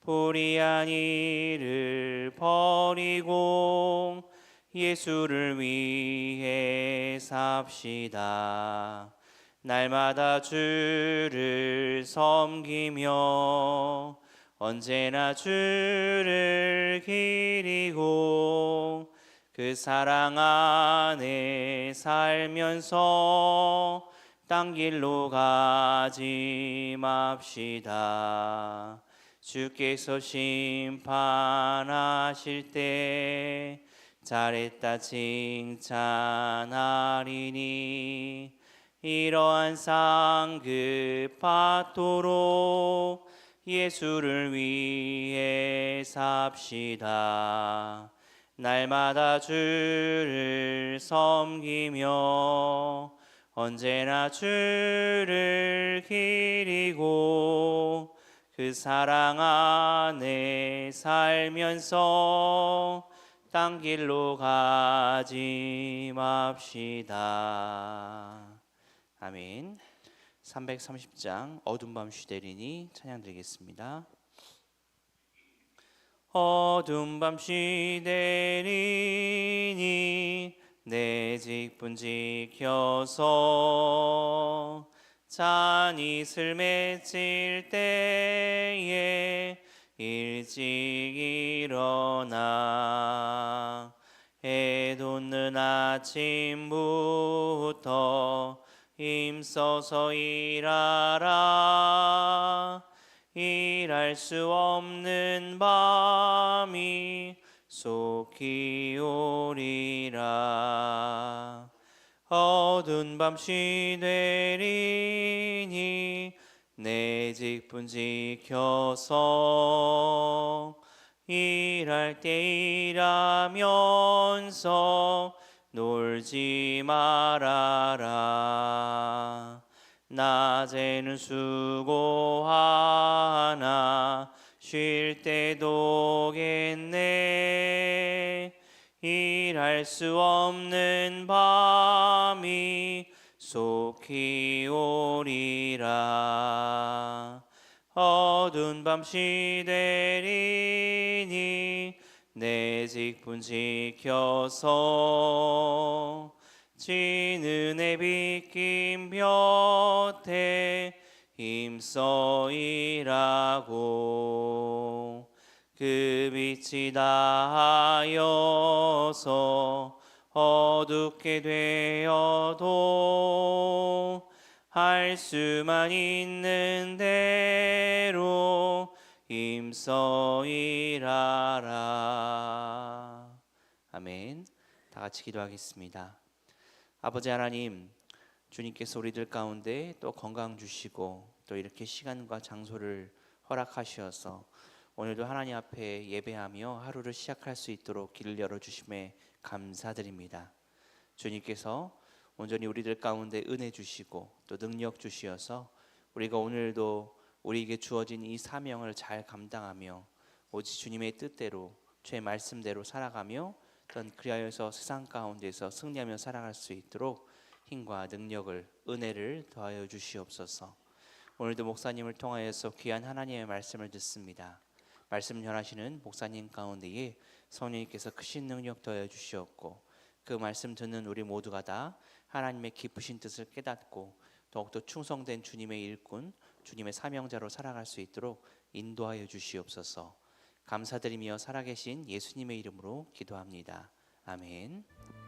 불의한 일을 버리고 예수를 위해 삽시다. 날마다 주를 섬기며 언제나 주를 기리고 그 사랑 안에 살면서 딴 길로 가지 맙시다. 주께서 심판하실 때 잘했다 칭찬하리니 이러한 상급 받도록 예수를 위해 삽시다. 날마다 주를 섬기며 언제나 주를 기리고 그 사랑 안에 살면서 딴 길로 가지 맙시다. 아멘. 330장 어둠 밤 시대리니 찬양 드리겠습니다. 어둠 밤 시대리니 내 직분 지켜서 잔이슬 맺힐 때에 일찍 일어나. 해 돋는 아침부터 힘써서 일하라. 일할 수 없는 밤이 속히 오리라 어두운 밤 시 되리니 내 직분 지켜서 일할 때 일하면서 놀지 말아라. 낮에는 수고하나 쉴 때도 겠네 일할 수 없는 밤이 속히 오리라. 어두운 밤 시되리니 내 직분 지켜서 지는 애 비낀 볕에 힘써 일하고 그 빛이 다하여서 어둡게 되어도 할 수만 있는 대로 힘써 일하라. 아멘. 다 같이 기도하겠습니다. 아버지 하나님, 주님께서 우리들 가운데 또 건강 주시고 또 이렇게 시간과 장소를 허락하시어서 오늘도 하나님 앞에 예배하며 하루를 시작할 수 있도록 길을 열어 주심에 감사드립니다. 주님께서 온전히 우리들 가운데 은혜 주시고 또 능력 주시어서 우리가 오늘도 우리에게 주어진 이 사명을 잘 감당하며 오직 주님의 뜻대로 주의 말씀대로 살아가며 어떤 그리하여서 세상 가운데서 승리하며 살아갈 수 있도록 힘과 능력을 은혜를 더하여 주시옵소서. 오늘도 목사님을 통하여서 귀한 하나님의 말씀을 듣습니다. 말씀 전하시는 목사님 가운데에 성령님께서 크신 능력 더하여 주시옵고 그 말씀 듣는 우리 모두가 다 하나님의 깊으신 뜻을 깨닫고 더욱더 충성된 주님의 일꾼, 주님의 사명자로 살아갈 수 있도록 인도하여 주시옵소서. 감사드리며 살아계신 예수님의 이름으로 기도합니다. 아멘.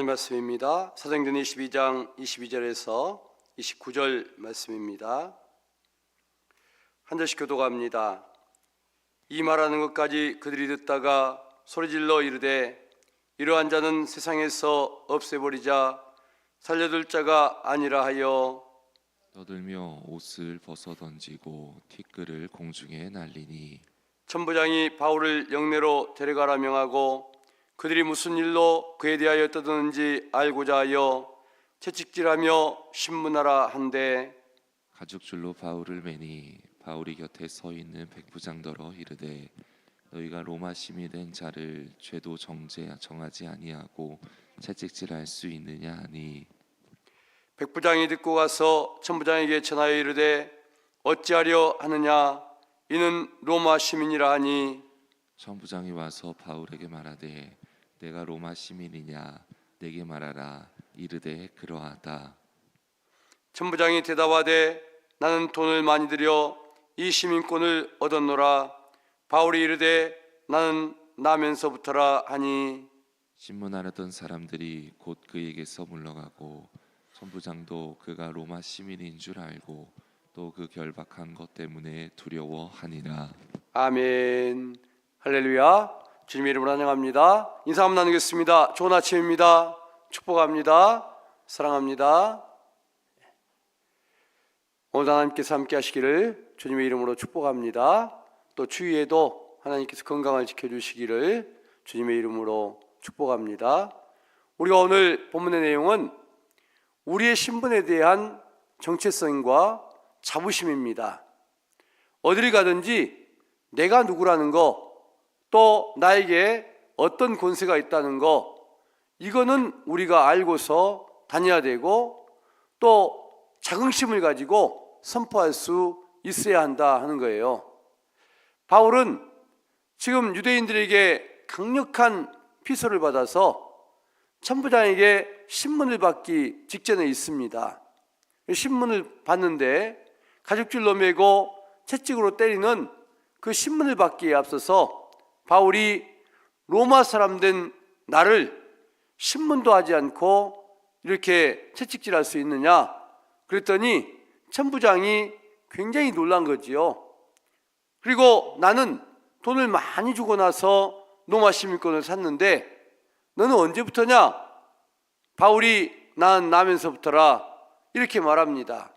하나님 말씀입니다. 사도행전 22장 22절에서 29절 말씀입니다. 한 절씩 교도갑니다. 이 말하는 것까지 그들이 듣다가 소리질러 이르되 이러한 자는 세상에서 없애버리자 살려둘 자가 아니라 하여 떠들며 옷을 벗어 던지고 티끌을 공중에 날리니 천부장이 바울을 영내로 데려가라 명하고 그들이 무슨 일로 그에 대하여 떠드는지 알고자 하여 채찍질하며 신문하라 한데 가죽줄로 바울을 매니 바울이 곁에 서 있는 백부장더러 이르되 너희가 로마 시민이 된 자를 죄도 정죄 정하지 아니하고 채찍질할 수 있느냐 하니? 백부장이 듣고 가서 천부장에게 전하여 이르되 어찌하려 하느냐? 이는 로마 시민이라 하니? 천부장이 와서 바울에게 말하되 내가 로마 시민이냐? 내게 말하라. 이르되 그러하다. 천부장이 대답하되 나는 돈을 많이 들여 이 시민권을 얻었노라. 바울이 이르되 나는 나면서부터라 하니. 신문하려던 사람들이 곧 그에게서 물러가고 천부장도 그가 로마 시민인 줄 알고 또 그 결박한 것 때문에 두려워하니라. 아멘. 할렐루야 주님의 이름으로 환영합니다. 인사 한번 나누겠습니다. 좋은 아침입니다. 축복합니다. 사랑합니다. 오늘 하나님께서 함께 하시기를 주님의 이름으로 축복합니다. 또 추위에도 하나님께서 건강을 지켜주시기를 주님의 이름으로 축복합니다. 우리가 오늘 본문의 내용은 우리의 신분에 대한 정체성과 자부심입니다. 어디를 가든지 내가 누구라는 거, 또 나에게 어떤 권세가 있다는 거, 이거는 우리가 알고서 다녀야 되고, 또 자긍심을 가지고 선포할 수 있어야 한다 하는 거예요. 바울은 지금 유대인들에게 강력한 피서를 받아서 천부장에게 신문을 받기 직전에 있습니다. 신문을 받는데 가죽줄로 매고 채찍으로 때리는 그 신문을 받기에 앞서서 바울이 로마 사람 된 나를 신문도 하지 않고 이렇게 채찍질할 수 있느냐? 그랬더니 천부장이 굉장히 놀란 거지요. 그리고 나는 돈을 많이 주고 나서 로마 시민권을 샀는데 너는 언제부터냐? 바울이 난 나면서부터라 이렇게 말합니다.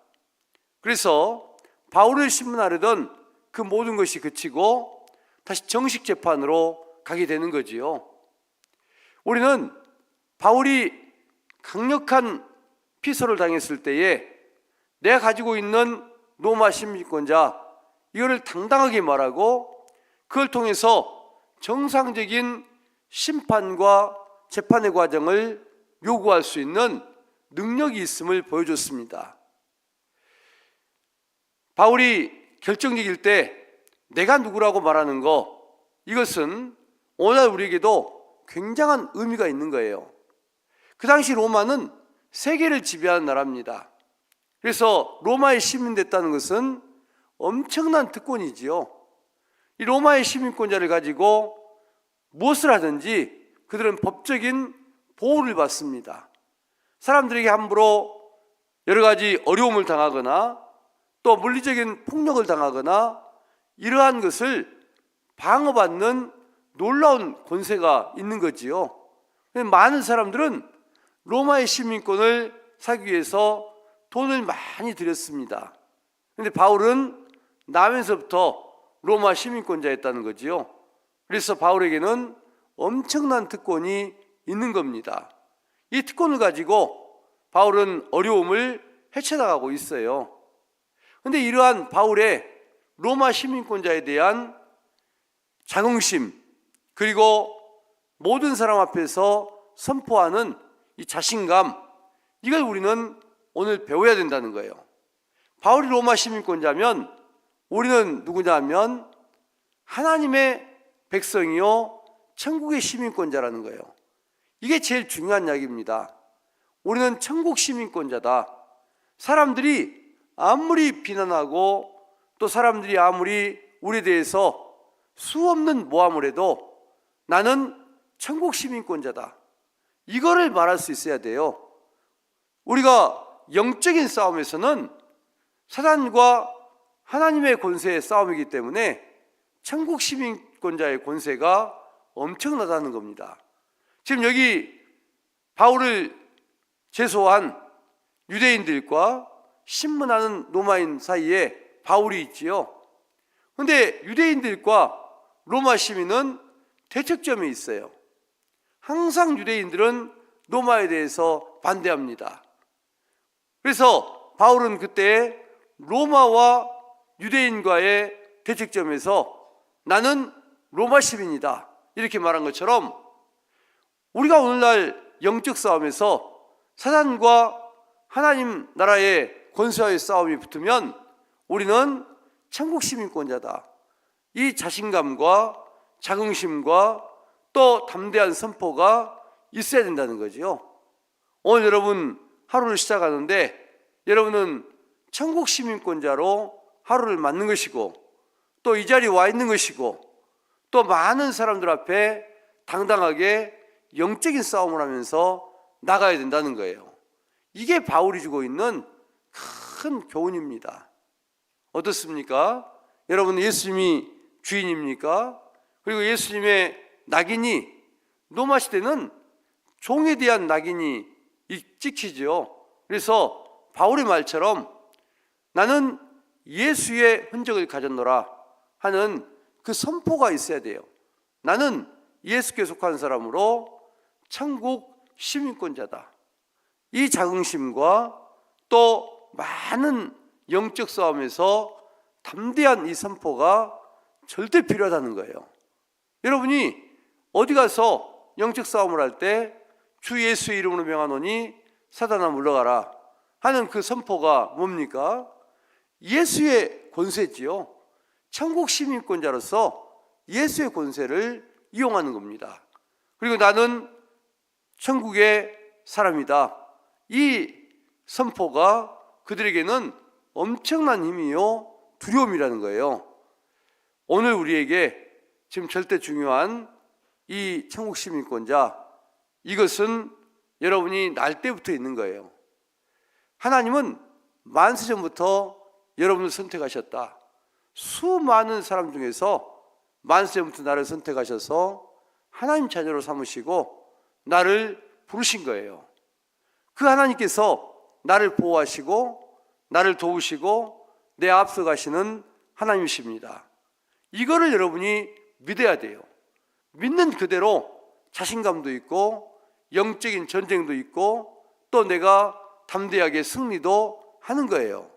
그래서 바울을 신문하려던 그 모든 것이 그치고 다시 정식 재판으로 가게 되는 거지요. 우리는 바울이 강력한 피서를 당했을 때에 내가 가지고 있는 로마 시민권자 이거를 당당하게 말하고 그걸 통해서 정상적인 심판과 재판의 과정을 요구할 수 있는 능력이 있음을 보여줬습니다. 바울이 결정적일 때 내가 누구라고 말하는 거 이것은 오늘 우리에게도 굉장한 의미가 있는 거예요. 그 당시 로마는 세계를 지배하는 나라입니다. 그래서 로마의 시민 됐다는 것은 엄청난 특권이지요. 이 로마의 시민권자를 가지고 무엇을 하든지 그들은 법적인 보호를 받습니다. 사람들에게 함부로 여러 가지 어려움을 당하거나 또 물리적인 폭력을 당하거나 이러한 것을 방어받는 놀라운 권세가 있는 거지요. 많은 사람들은 로마의 시민권을 사기 위해서 돈을 많이 들였습니다. 근데 바울은 나면서부터 로마 시민권자였다는 거지요. 그래서 바울에게는 엄청난 특권이 있는 겁니다. 이 특권을 가지고 바울은 어려움을 헤쳐나가고 있어요. 근데 이러한 바울의 로마 시민권자에 대한 자긍심, 그리고 모든 사람 앞에서 선포하는 이 자신감, 이걸 우리는 오늘 배워야 된다는 거예요. 바울이 로마 시민권자면 우리는 누구냐 하면 하나님의 백성이요, 천국의 시민권자라는 거예요. 이게 제일 중요한 이야기입니다. 우리는 천국 시민권자다. 사람들이 아무리 비난하고 또 사람들이 아무리 우리에 대해서 수없는 모함을 해도 나는 천국 시민권자다. 이거를 말할 수 있어야 돼요. 우리가 영적인 싸움에서는 사단과 하나님의 권세의 싸움이기 때문에 천국 시민권자의 권세가 엄청나다는 겁니다. 지금 여기 바울을 제소한 유대인들과 신문하는 로마인 사이에 바울이 있지요. 근데 유대인들과 로마 시민은 대척점이 있어요. 항상 유대인들은 로마에 대해서 반대합니다. 그래서 바울은 그때 로마와 유대인과의 대척점에서 나는 로마 시민이다. 이렇게 말한 것처럼 우리가 오늘날 영적 싸움에서 사단과 하나님 나라의 권세와의 싸움이 붙으면 우리는 천국 시민권자다. 이 자신감과 자긍심과 또 담대한 선포가 있어야 된다는 거지요. 오늘 여러분 하루를 시작하는데 여러분은 천국 시민권자로 하루를 맞는 것이고 또 이 자리에 와 있는 것이고 또 많은 사람들 앞에 당당하게 영적인 싸움을 하면서 나가야 된다는 거예요. 이게 바울이 주고 있는 큰 교훈입니다. 어떻습니까? 여러분 예수님이 주인입니까? 그리고 예수님의 낙인이 로마 시대는 종에 대한 낙인이 찍히죠. 그래서 바울의 말처럼 나는 예수의 흔적을 가졌노라 하는 그 선포가 있어야 돼요. 나는 예수께 속한 사람으로 천국 시민권자다. 이 자긍심과 또 많은 영적 싸움에서 담대한 이 선포가 절대 필요하다는 거예요. 여러분이 어디 가서 영적 싸움을 할 때 주 예수의 이름으로 명하노니 사단아 물러가라 하는 그 선포가 뭡니까? 예수의 권세지요. 천국 시민권자로서 예수의 권세를 이용하는 겁니다. 그리고 나는 천국의 사람이다. 이 선포가 그들에게는 엄청난 힘이요 두려움이라는 거예요. 오늘 우리에게 지금 절대 중요한 이 천국 시민권자 이것은 여러분이 날 때부터 있는 거예요. 하나님은 만세 전부터 여러분을 선택하셨다. 수많은 사람 중에서 만세 전부터 나를 선택하셔서 하나님 자녀로 삼으시고 나를 부르신 거예요. 그 하나님께서 나를 보호하시고 나를 도우시고 내 앞서 가시는 하나님이십니다. 이거를 여러분이 믿어야 돼요. 믿는 그대로 자신감도 있고 영적인 전쟁도 있고 또 내가 담대하게 승리도 하는 거예요.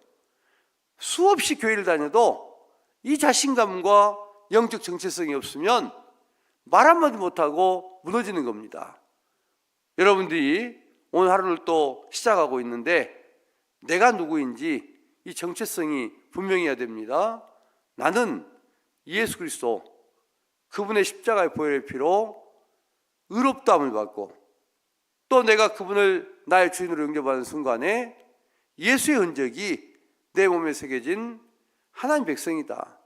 수없이 교회를 다녀도 이 자신감과 영적 정체성이 없으면 말 한마디 못하고 무너지는 겁니다. 여러분들이 오늘 하루를 또 시작하고 있는데 내가 누구인지 이 정체성이 분명해야 됩니다. 나는 예수 그리스도 그분의 십자가의 보혈의 피로 의롭다함을 받고 또 내가 그분을 나의 주인으로 영접하는 순간에 예수의 흔적이 내 몸에 새겨진 하나님 백성이다.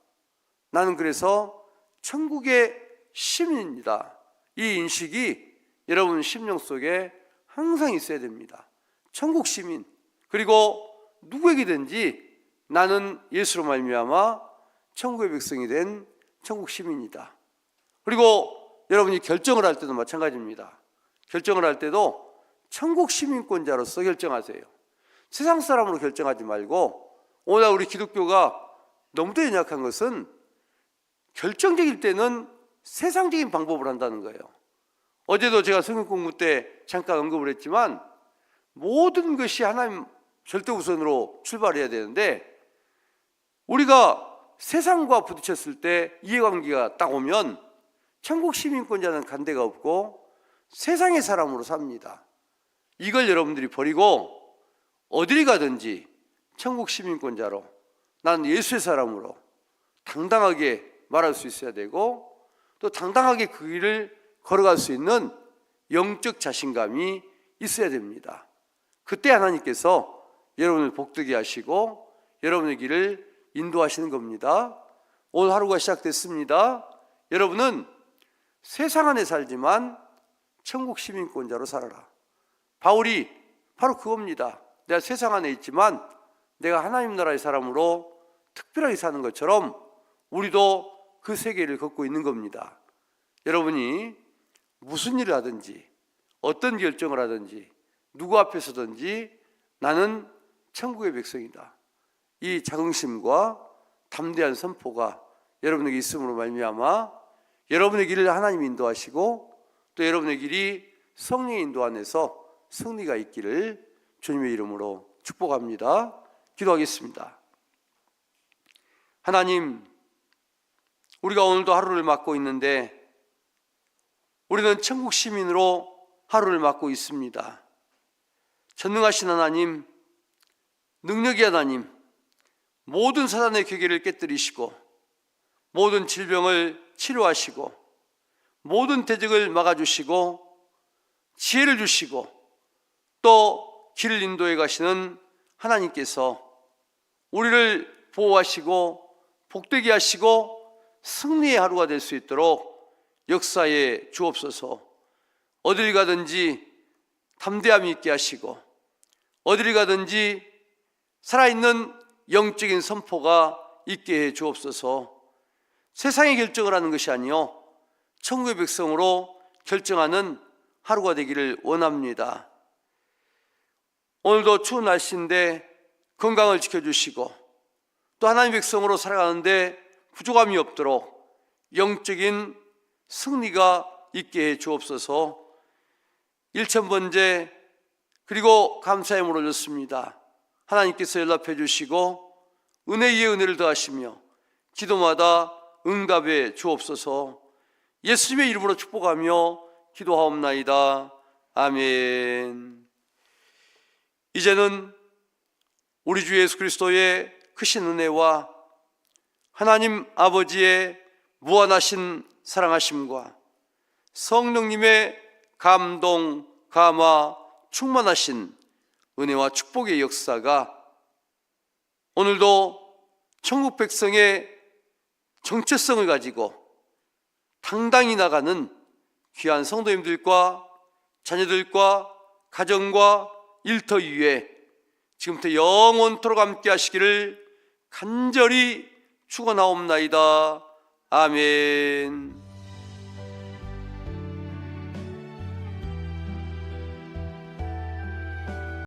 나는 그래서 천국의 시민입니다. 이 인식이 여러분 심령 속에 항상 있어야 됩니다. 천국 시민 그리고 누구에게든지 나는 예수로 말미암아 천국의 백성이 된 천국 시민이다. 그리고 여러분이 결정을 할 때도 마찬가지입니다. 결정을 할 때도 천국 시민권자로서 결정하세요. 세상 사람으로 결정하지 말고 오늘 우리 기독교가 너무도 연약한 것은 결정적일 때는 세상적인 방법을 한다는 거예요. 어제도 제가 성경 공부 때 잠깐 언급을 했지만 모든 것이 하나님 절대 우선으로 출발해야 되는데 우리가 세상과 부딪혔을 때 이해관계가 딱 오면 천국 시민권자는 간대가 없고 세상의 사람으로 삽니다. 이걸 여러분들이 버리고 어디를 가든지 천국 시민권자로 나는 예수의 사람으로 당당하게 말할 수 있어야 되고 또 당당하게 그 길을 걸어갈 수 있는 영적 자신감이 있어야 됩니다. 그때 하나님께서 여러분을 복되게 하시고 여러분의 길을 인도하시는 겁니다. 오늘 하루가 시작됐습니다. 여러분은 세상 안에 살지만 천국 시민권자로 살아라. 바울이 바로 그겁니다. 내가 세상 안에 있지만 내가 하나님 나라의 사람으로 특별하게 사는 것처럼 우리도 그 세계를 걷고 있는 겁니다. 여러분이 무슨 일을 하든지 어떤 결정을 하든지 누구 앞에서든지 나는 천국의 백성이다. 이 자긍심과 담대한 선포가 여러분에게 있음으로 말미암아 여러분의 길을 하나님 인도하시고 또 여러분의 길이 성령의 인도 안에서 승리가 있기를 주님의 이름으로 축복합니다. 기도하겠습니다. 하나님, 우리가 오늘도 하루를 맞고 있는데 우리는 천국 시민으로 하루를 맞고 있습니다. 전능하신 하나님, 능력의 하나님, 모든 사단의 괴계를 깨뜨리시고 모든 질병을 치료하시고 모든 대적을 막아주시고 지혜를 주시고 또 길을 인도해 가시는 하나님께서 우리를 보호하시고 복되게 하시고 승리의 하루가 될 수 있도록 역사에 주옵소서. 어딜 가든지 담대함이 있게 하시고 어딜 가든지 살아있는 영적인 선포가 있게 해 주옵소서 세상의 결정을 하는 것이 아니요 천국의 백성으로 결정하는 하루가 되기를 원합니다. 오늘도 추운 날씨인데 건강을 지켜주시고 또 하나님 백성으로 살아가는데 부족함이 없도록 영적인 승리가 있게 해 주옵소서 1천번째 그리고 감사의 물을 올렸습니다. 하나님께서 연락해 주시고 은혜 위에 은혜를 더하시며 기도마다 응답해 주옵소서 예수님의 이름으로 축복하며 기도하옵나이다. 아멘. 이제는 우리 주 예수 그리스도의 크신 은혜와 하나님 아버지의 무한하신 사랑하심과 성령님의 감동, 감화, 충만하신 은혜와 축복의 역사가 오늘도 천국 백성의 정체성을 가지고 당당히 나가는 귀한 성도님들과 자녀들과 가정과 일터 위에 지금부터 영원토록 함께 하시기를 간절히 축원하옵나이다. 아멘.